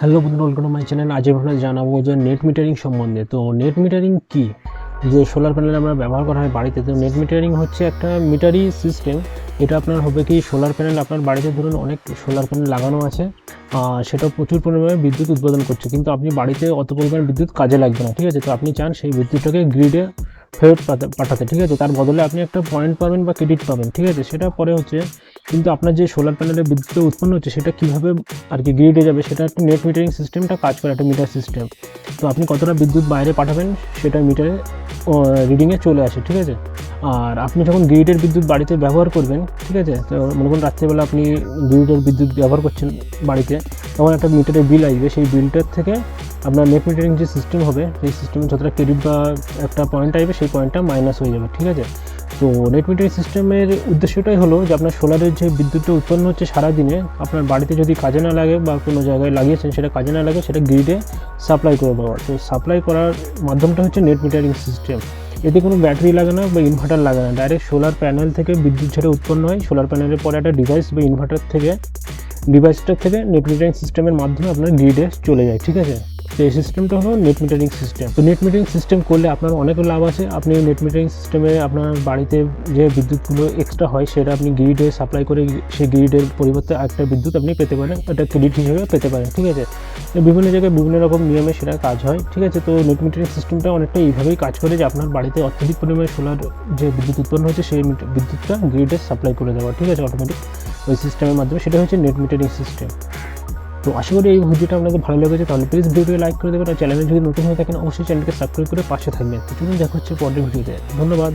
Hello বন্ধুরা welcome my channel আজ আপনাদের জানাব যে নেট মিটারিং সম্বন্ধে। তো নেট মিটারিং কি? যে সোলার প্যানেল আমরা ব্যবহার করা হয় বাড়িতে। তো নেট মিটারিং হচ্ছে একটা মিটারি সিস্টেম এটা আপনার হবে কি সোলার প্যানেল আপনার বাড়িতে ধরুন অনেক সোলার প্যানেল লাগানো আছে। সেটা প্রচুর পরিমাণে বিদ্যুৎ উৎপাদন করছে। কিন্তু আপনি বাড়িতে অত পরিমাণ বিদ্যুৎ কাজে লাগবে না, ঠিক আছে? তো আপনি চান সেই বিদ্যুৎটাকে গ্রিডে ফেরত পাঠা- পাঠাতে, ঠিক আছে? তার বদলে আপনি একটা পয়েন্ট পাবেন বা ক্রেডিট পাবেন, ঠিক আছে? সেটা পরে হচ্ছে কিন্তু আপনার যে সোলার প্যানেলের বিদ্যুৎটা উৎপন্ন হচ্ছে, সেটা কীভাবে আর কি গ্রিডে যাবে? সেটা একটা নেট মিটারিং সিস্টেমটা কাজ করে, একটা মিটার সিস্টেম তো আপনি কতটা বিদ্যুৎ বাইরে পাঠাবেন, সেটা মিটারে রিডিংয়ে চলে আসে, ঠিক আছে? আর আপনি যখন গ্রিডের বিদ্যুৎ বাড়িতে ব্যবহার করবেন, ঠিক আছে? তো মনে করুন রাত্রেবেলা আপনি গ্রিডের বিদ্যুৎ ব্যবহার করছেন বাড়িতে, তখন একটা মিটারের বিল আসবে, সেই বিলটার থেকে আপনার নেট মিটারিং যে সিস্টেম হবে, সেই সিস্টেমে যতটা ক্রেডিট বা একটা পয়েন্ট আসবে, সেই পয়েন্টটা মাইনাস হয়ে যাবে, ঠিক আছে? তো নেট মিটারিং সিস্টেমের উদ্দেশ্যটাই হলো যে, আপনার সোলারের যে বিদ্যুৎটা উৎপন্ন হচ্ছে সারাদিনে, আপনার বাড়িতে যদি কাজে না লাগে বা কোনো জায়গায় লাগিয়েছেন, সেটা কাজে না লাগে, সেটা গ্রিডে সাপ্লাই করে দেওয়া। তো সাপ্লাই করার মাধ্যমটা হচ্ছে নেট মিটারিং সিস্টেম এতে কোনো ব্যাটারি লাগে না বা ইনভার্টার লাগে না। ডাইরেক্ট সোলার প্যানেল থেকে বিদ্যুৎ ছেড়ে উৎপন্ন হয়। সোলার প্যানেলের পরে একটা ডিভাইস বা ইনভার্টার থেকে ডিভাইসটার থেকে নেট মিটারিং সিস্টেমের মাধ্যমে আপনার গ্রিডে চলে যায়, ঠিক আছে? তো এই সিস্টেমটা হলো নেট মিটারিং সিস্টেম তো নেট মিটারিং সিস্টেম করলে আপনার অনেক লাভ আছে। আপনি নেট মিটারিং সিস্টেমে আপনার বাড়িতে যে বিদ্যুৎগুলো এক্সট্রা হয়, সেটা আপনি গ্রিডে সাপ্লাই করে সেই গ্রিডের পরিবর্তে একটা বিদ্যুৎ আপনি পেতে পারেন। একটা ক্রেডিট হিসেবে পেতে পারেন, ঠিক আছে? বিভিন্ন জায়গায় বিভিন্ন রকম নিয়মে সেটা কাজ হয়, ঠিক আছে? তো নেট মিটারিং সিস্টেমটা অনেকটা এইভাবেই কাজ করে যে আপনার বাড়িতে অত্যধিক পরিমাণে সোলার যে বিদ্যুৎ উৎপন্ন হচ্ছে, সেই বিদ্যুৎটা গ্রিডে সাপ্লাই করে দেওয়া, ঠিক আছে? অটোমেটিক ওই সিস্টেমের মাধ্যমে। সেটা হচ্ছে নেট মিটারিং সিস্টেম তো আশা করি এই ভিডিওটা আপনাদের ভালো লেগেছে, তাহলে প্লিজ ভিডিও লাইক করে দেবেন আর চ্যানেলে যদি নতুন হয়ে থাকেন, অবশ্যই চ্যানেলকে সাবস্ক্রাইব করে পাশে থাকবেন। তো চলুন দেখা হচ্ছে পরের ভিডিওতে। ধন্যবাদ।